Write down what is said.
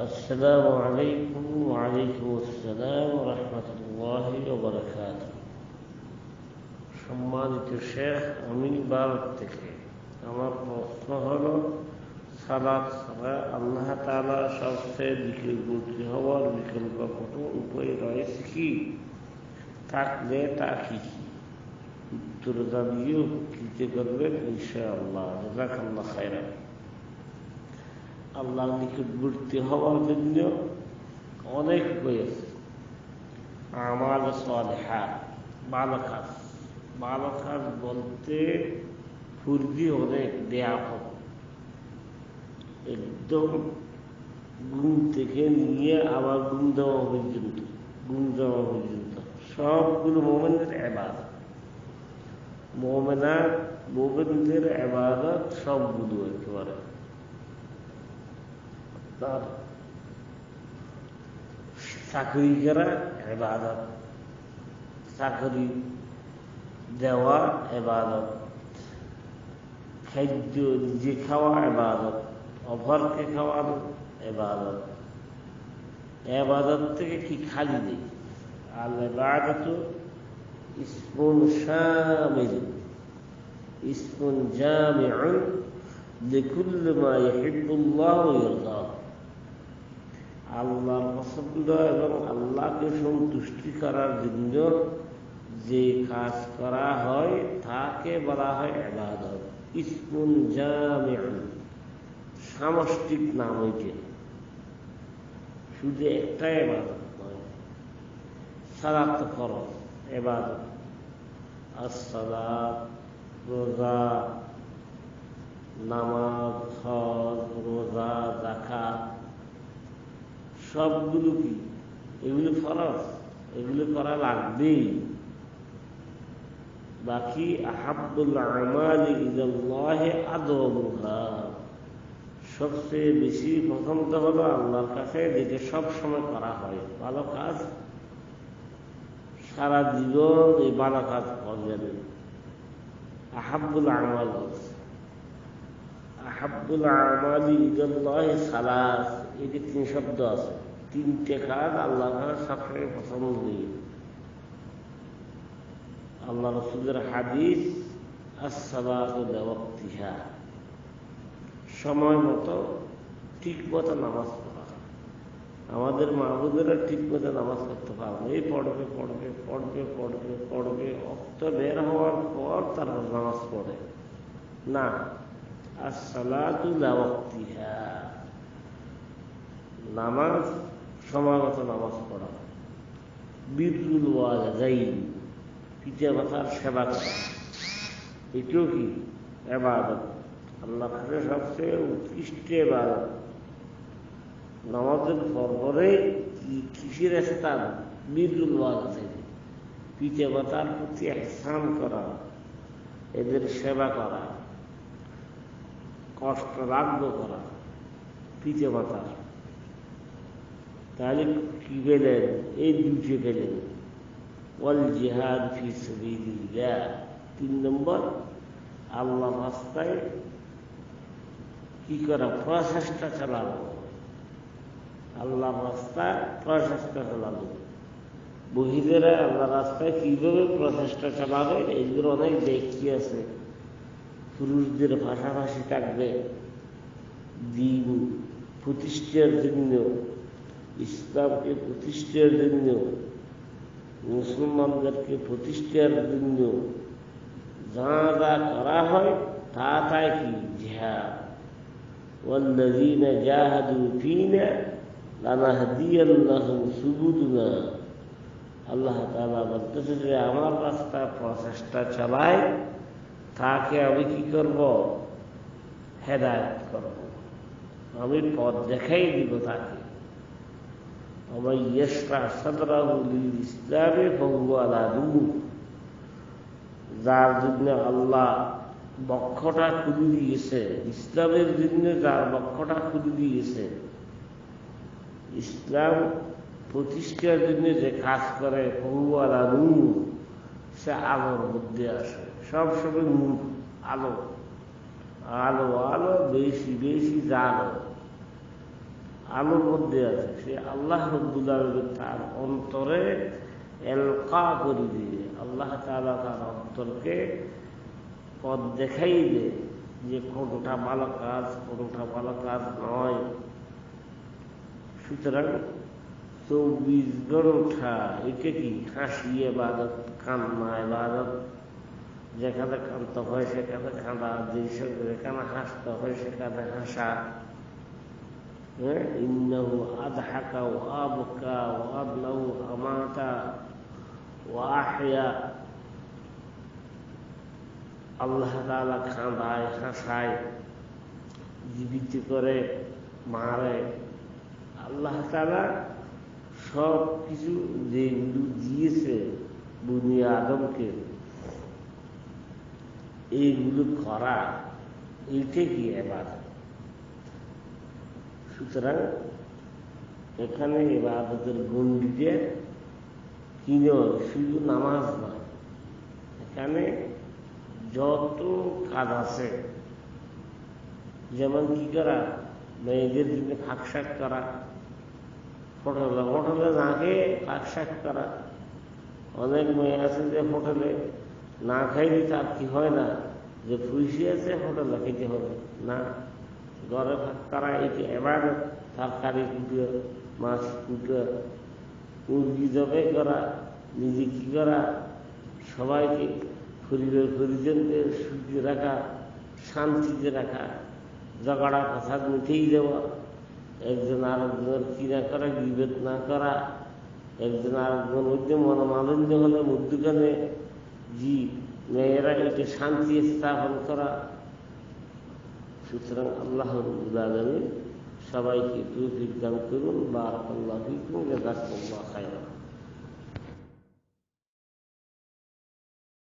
السلام عليكم وعليكم السلام ورحمة الله وبركاته সম্মানিত শেখ আমি ভারত থেকে আমার প্রশ্ন হল সালাদ ছাড়া আল্লাহ তালা সবচেয়ে বিকল্পটি হওয়ার বিকল্প কোনো উপায় রয়েছে কি থাকলে তা কি কি উত্তর জানিয়ে উপকৃত করবেন ইনশাআল্লাহ জাজাকাল্লাহ খায়রা আল্লাহর নিকটবর্তী হওয়ার জন্য অনেক আছে। আমার সলেহা ভালো কাজ ভালো কাজ বলতে ফুর্দি অনেক ব্যাপক একদম ঘুম থেকে নিয়ে আবার ঘুম দেওয়া পর্যন্ত, ঘুম দেওয়া পর্যন্ত। সবগুলো মোমেনের এবাদত। মোমেনা, মোমেনদের এবাদত সবগুলো একেবারে। তার চাকরি করা এবাদত চাকরি দেওয়া এবাদত খাদ্য নিজে খাওয়া এবাদত অভরকে খাওয়ানো এবাদত এবাদত থেকে কি খালি নেই আল এবাদত ইসমুন শামিল ইসমুন জামিউন لكل ما يحب الله ويرضاه আল্লাহর পছন্দ এবং আল্লাহকে সন্তুষ্টি করার জন্য যে কাজ করা হয়, তাকে বলা হয় এবাদত ইসমুন সামষ্টিক নাম হইতে। শুধু একটা এবাদত নয়, সালাত ফরজ এবাদত আসসালাত, রোজা, নামাজ, হজ রোজা জাকাত সবগুলো কি? এগুলো ফরজ, এগুলো করা লাগবেই। বাকি আহাবুল সবচেয়ে বেশি পছন্দ হলো আল্লাহর কাছে, যেটা সব সময় করা হয়। ভালো কাজ, সারা জীবন এই ভালো কাজ করবেন। আহাবুল আমাল। সালাস। এই যে তিন শব্দ আছে। তিনটে কাজ আল্লাহ নেই আল্লাহ রসুলের হাদিস সময় মতো ঠিক মতো নামাজ পড়া। আমাদের মাহবুদেরা ঠিক মতো নামাজ পড়তে পারবে এই পড়বে পড়বে পড়বে পড়বে পড়বে। অক্ত বের হওয়ার পর তারা নামাজ পড়ে। না নামাজ নামাজ পড়া। পিতা মাতার সেবা করা। এটিও কি এবাদত? আল্লাহ সবচেয়ে উৎকৃষ্ট এবাদত। নামাজের পরপরে কি কিসের আছে তার ওয়ালাদাইন, পিতা মাতার প্রতি এহসান করা। এদের সেবা করা। কষ্ট রাগ্য করা পিতে মাতার তাহলে কি গেলেন? এই দুটো গেলেন। ওয়াল জিহাদ ফি সাবিলিল্লাহ। তিন নম্বর, আল্লাহ রাস্তায় কি করা? প্রচেষ্টা চালানো। আল্লাহ রাস্তায় প্রচেষ্টা চালানো। বহিরেরা আল্লাহ রাস্তায় কীভাবে প্রচেষ্টা চালাবে? এগুলোর অনেক দেখি আছে। পুরুষদের ভাষাভাষী থাকবে দিন প্রতিষ্ঠার জন্য ইসলামকে প্রতিষ্ঠার জন্য মুসলমানদেরকে প্রতিষ্ঠার জন্য যা যা করা হয় তা তাই কি জিহাদ والذين جاهدوا فينا لنهدينهم سبلنا আল্লাহ তাআলা বলতেছে যে আমার রাস্তা প্রচেষ্টা চালায় তাকে আমি কি করব? হেদায়ত করব। আমি পথ দেখাই দিব তাকে। আমার ইয়েসরা সদরাহুল ইসলামে বহুয়ালাদু যার জন্য আল্লাহ বক্ষটা খুলে দিয়েছে। ইসলামের জন্য যার বক্ষটা খুলে দিয়েছে। ইসলাম প্রতিষ্ঠার জন্য যে কাজ করে বহুয়ালাদু সে আলোর মধ্যে আসে। সবসময় নূর আলো। আলো আলো, বেশি বেশি জালো। আলোর মধ্যে আছে। সে আল্লাহ আলমী তার অন্তরে এলকা করে দিয়ে আল্লাহ তালা তার অন্তরকে পথ দেখাই দে যে কোনটা ভালো কাজ কোনটা ভালো কাজ নয়। সুতরাং চব্বিশ ঘন্টা এটা কি হাসি এবাদত কান্না এবাদত যেখানে কান্ত হয় সেখানে কাঁদা যেখানে হাসতে হয় সেখানে হাসা إنه أضحك وأبكى وأبلغ أمات وأحيا আল্লাহ তালা খাঁদায় হাসায় জীবিত করে মারে আল্লাহ তালা সব কিছু যেগুলো দিয়েছে বুনিয়া আদমকে, এইগুলো করা এইটা কি এবার? সুতরাং এখানে এবাদতের গণ্ডিতে কি নয় শুধু নামাজ নয়, এখানে যত কাজ আছে, যেমন কি করা? মেয়েদের জন্য ফাঁকশাক করা হোটেলে হোটেলে না খেয়ে ফাঁকশাক করা অনেক মেয়ে আছে যে হোটেলে, না খাইলে তার কি হয় না? যে পুলিশি আছে, হোটেলে খেতে হবে। না, ঘরে তারা এটি এবার তরকারি কুটে মাছ কুটে মুরগি জবে করা, নিজে কি করা? সবাইকে পরিবার পরিজনকে সুখে রাখা, শান্তিতে রাখা ঝগড়া কথা মিঠেই দেওয়া। একজন আরেকজনের কিনা করা, বিভেদ না করা, একজন আরেকজন মধ্যে মনোমালিন্য হলে মধ্যখানে জি, মেয়েরা এটা শান্তি স্থাপন করা। সুতরাং আল্লাহ সবাইকে তৌফিক দান করুন। বা আল্লাহ জাজাকুল্লাহ খায়রা